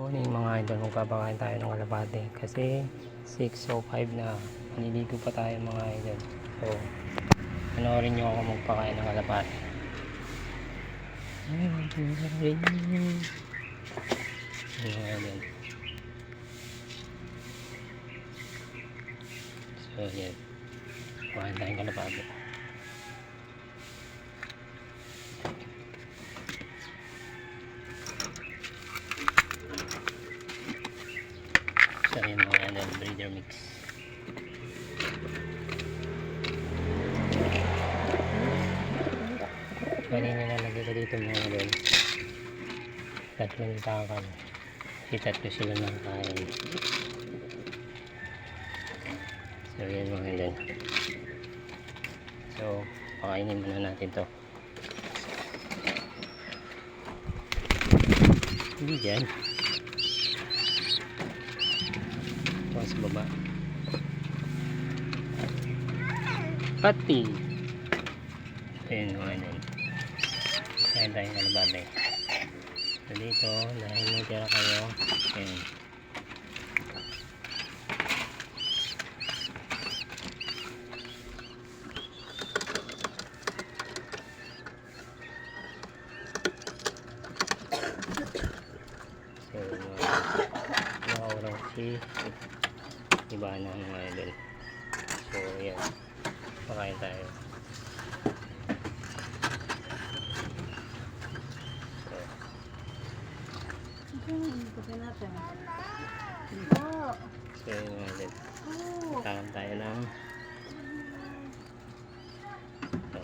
Morning mga idol, magpapakain tayo ng kalapate. Kasi 6.05 na. Maliligo pa tayo mga idol. So panoorin nyo ako magpakain ng kalapate. Ayun, mga idol. So yan pakain tayong kalapate so yun mga idol, breeder mix kanina nalagay ko dito mga idol. Tatlong takal kasi tatlo sila ng kain. So yan mga idol. So pakainin muna natin to. Hindi dyan ito sa baba pati ayun mga idol Kain tayo ng babay. So dito, dahil may tira kayo, ayun. So, mga nakawala si iba na mga idol. So, yan. Pakain tayo. So, so yun mga idol. Kain tayo ng so,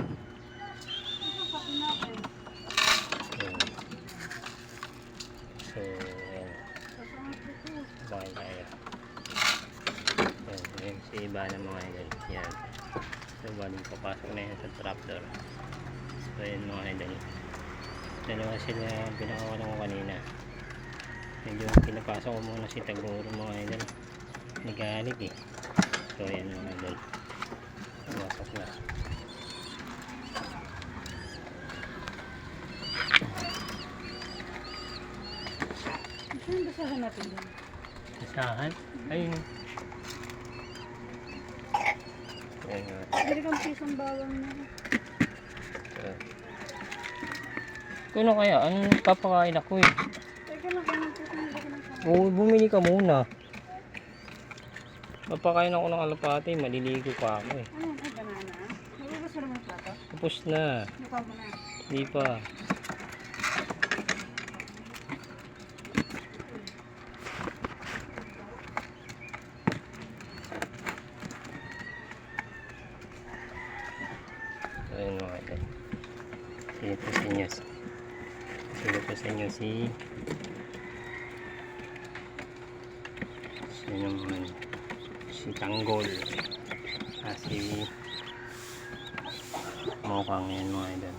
yun. So, yan. Bakain tayo. Yan si iba ng mga idol. Yan. So, baling papasok na yan sa trapdoor. So, yun mga idol. Dalawa sila pinakawalan ko kanina. Medyo pinapasok ko muna si Taguro mga idol. Nagalit eh. So, yan mga idol. Pumasok na. Saan basahan natin din? Kasahan? Ayun. Yan nga. Hindi kang pisang bawang na. Kuno kaya? Anong papakain ako eh? Teka lang, ka ng? Oo, bumili ka muna. Papakain ako ng alapate, maliligo pa ako eh. Ano? Ay, banana. Nagugas mo naman plato? Tapos na. Lukaw mo na. Di pa. Ayun mga ito. Sino po sa inyo? Sino po sa inyo si... Sino man? Si Tanggol. Ah, si... Mokang yan mga ito.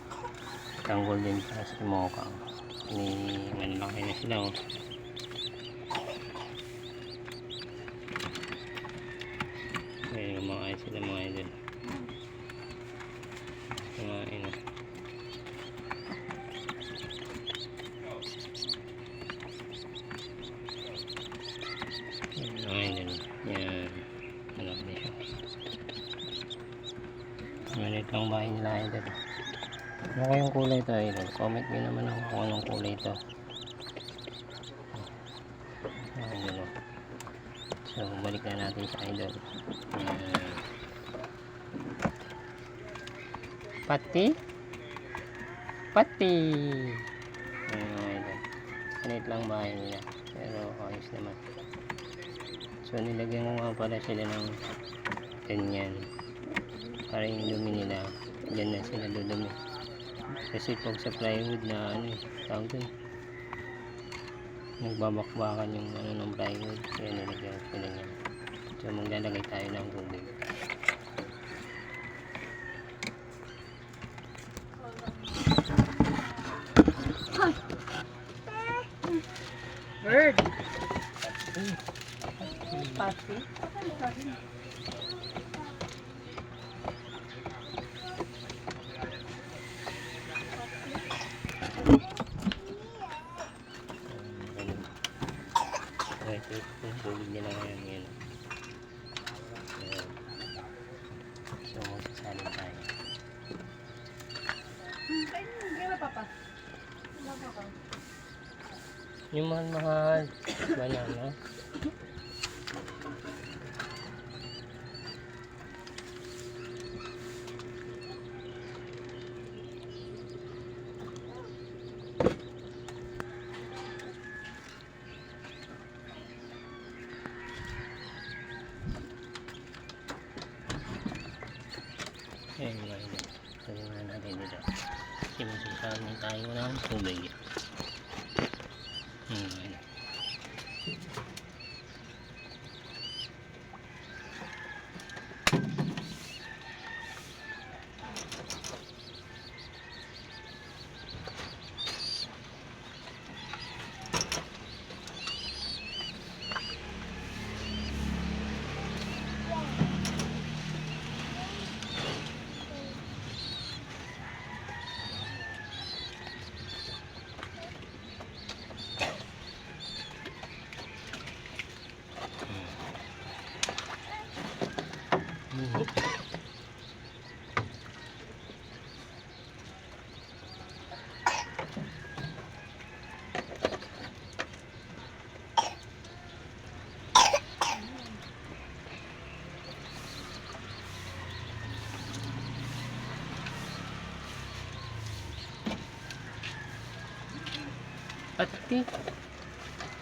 Tanggol din pa si Mokang. Ni malaki na sila oh. Ayun, kumakain sila mga idol. Kumain na. Ayun, mga idol. Yan. Malaki na siya. Lang bahay nila idol. Ano kayong kulay ito idol? Comment nyo naman ako kung anong kulay ito. Idol. So, balik na natin sa idol. Pati? Pati! Ayan idol. Sanit lang bahay nila. Pero ayos naman. So, nilagyan ko nga pala sila ng ganyan. Para yung dumi nila, dyan na sila dudumi. Kasi pag sa plywood na ano eh, tawag dun. Nagbabakbakan yung ano ng plywood. Kaya nilagyan ko sila niyan. So maglalagay tayo ng tubig. Bird! Hmm. Pati? Yung tubig nila ngayon yun. Ayan. So magsasalin tayo. Yung mahal-mahal. Banana. Ayun mga ito. Sabihin na natin dito. Magsasamin tayo ng tubig. Hmm, Pati.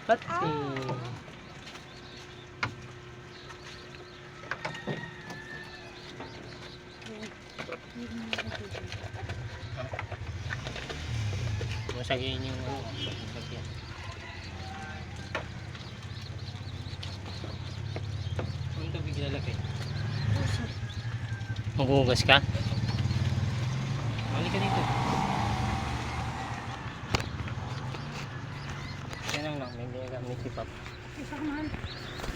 Pati. Masagin yung ano. Masagin. Ang tubig lalaki. Maghugas ka? Balik ka dito. Yan lang lang. May